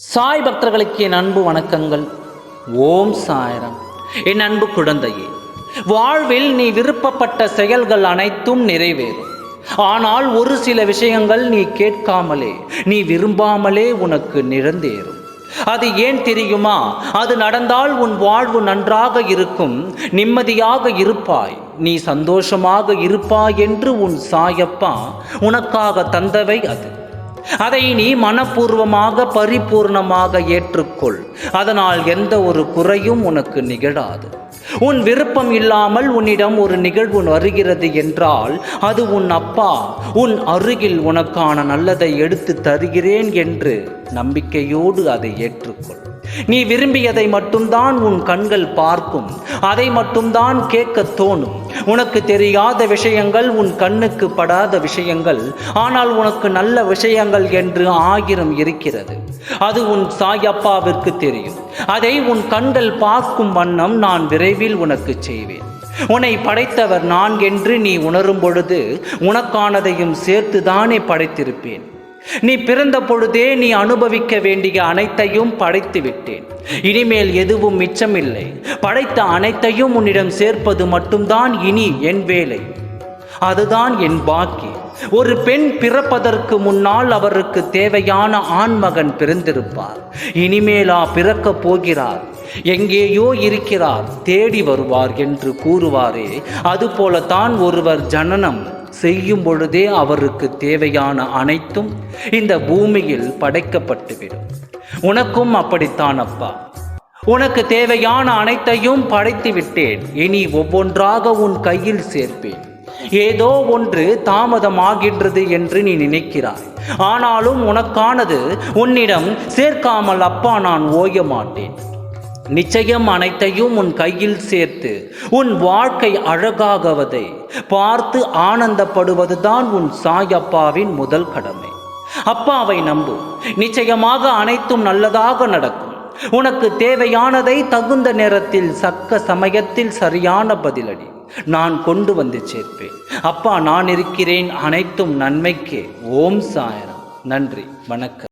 சாய் பக்தர்களுக்கு என் அன்பு வணக்கங்கள். ஓம் சாயரம். என் அன்பு குழந்தையே வாழ்வில் நீ விருப்பப்பட்ட செயல்கள் அனைத்தும் நிறைவேறும். ஆனால் ஒரு சில விஷயங்கள் நீ கேட்காமலே நீ விரும்பாமலே உனக்கு நிறந்தேறும் அது ஏன் தெரியுமா? அது நடந்தால் உன் வாழ்வு நன்றாக இருக்கும் நிம்மதியாக இருப்பாய் நீ சந்தோஷமாக இருப்பாய் என்று உன் சாயப்பா உனக்காக தந்தவை அது. அதை நீ மனப்பூர்வமாக பரிபூர்ணமாக ஏற்றுக்கொள். அதனால் எந்த ஒரு குறையும் உனக்கு நிகழாது. உன் விருப்பம் இல்லாமல் உன்னிடம் ஒரு நிகழ்வு வருகிறது என்றால் அது உன் அப்பா உன் அருகில் உனக்கான நல்லதை எடுத்து தருகிறேன் என்று நம்பிக்கையோடு அதை ஏற்றுக்கொள். நீ விரும்பியதை மட்டும்தான் உன் கண்கள் பார்க்கும். அதை மட்டும்தான் கேட்க தோணும். உனக்கு தெரியாத விஷயங்கள் உன் கண்ணுக்கு படாத விஷயங்கள். ஆனால் உனக்கு நல்ல விஷயங்கள் என்று ஆயிரம் இருக்கிறது. அது உன் சாயப்பாவிற்கு தெரியும். அதை உன் கண்கள் பார்க்கும் வண்ணம் நான் விரைவில் உனக்கு செய்வேன். உன்னை படைத்தவர் நான் என்று நீ உணரும் பொழுது உனக்கானதையும் சேர்த்துதானே படைத்திருப்பேன். நீ பிறந்த பொழுதே நீ அனுபவிக்க வேண்டிய அனைத்தையும் படைத்து விட்டேன் இனிமேல் எதுவும் மிச்சமில்லை. படைத்த அனைத்தையும் உன்னிடம் சேர்ப்பது மட்டும்தான் இனி என் வேலை. அதுதான் என் பாக்கி. ஒரு பெண் பிறப்பதற்கு முன்னால் அவருக்கு தேவையான ஆண்மகன் பிறந்திருப்பார். இனிமேலா பிறக்கப் போகிறார். எங்கேயோ இருக்கிறார். தேடி வருவார் என்று கூறுவாரே. அதுபோலத்தான் ஒருவர் ஜனனம். செய்யும் பொழுதே அவருக்கு தேவையான அனைத்தும் இந்த பூமியில் படைக்கப்பட்டுவிடும். உனக்கும் அப்படித்தான் அப்பா. உனக்கு தேவையான அனைத்தையும் படைத்து விட்டேன் இனி ஒவ்வொன்றாக உன் கையில் சேர்ப்பேன். ஏதோ ஒன்று தாமதமாகின்றது என்று நீ நினைக்கிறாய். ஆனாலும் உனக்கானது உன்னிடம் சேர்க்காமல் அப்பா நான் ஓய மாட்டேன். நிச்சயம் அனைத்தையும் உன் கையில் சேர்த்து உன் வாழ்க்கை அழகாகவதை பார்த்து ஆனந்தப்படுவதுதான் உன் சாயப்பாவின் முதல் கடமை. அப்பாவை நம்பு நிச்சயமாக அனைத்தும் நல்லதாக நடக்கும். உனக்கு தேவையானதை தகுந்த நேரத்தில் சக்க சமயத்தில் சரியான பதிலடி நான் கொண்டு வந்து சேர்ப்பேன். அப்பா நான் இருக்கிறேன் அனைத்தும் நன்மைக்கே. ஓம் சாயரம். நன்றி. வணக்கம்.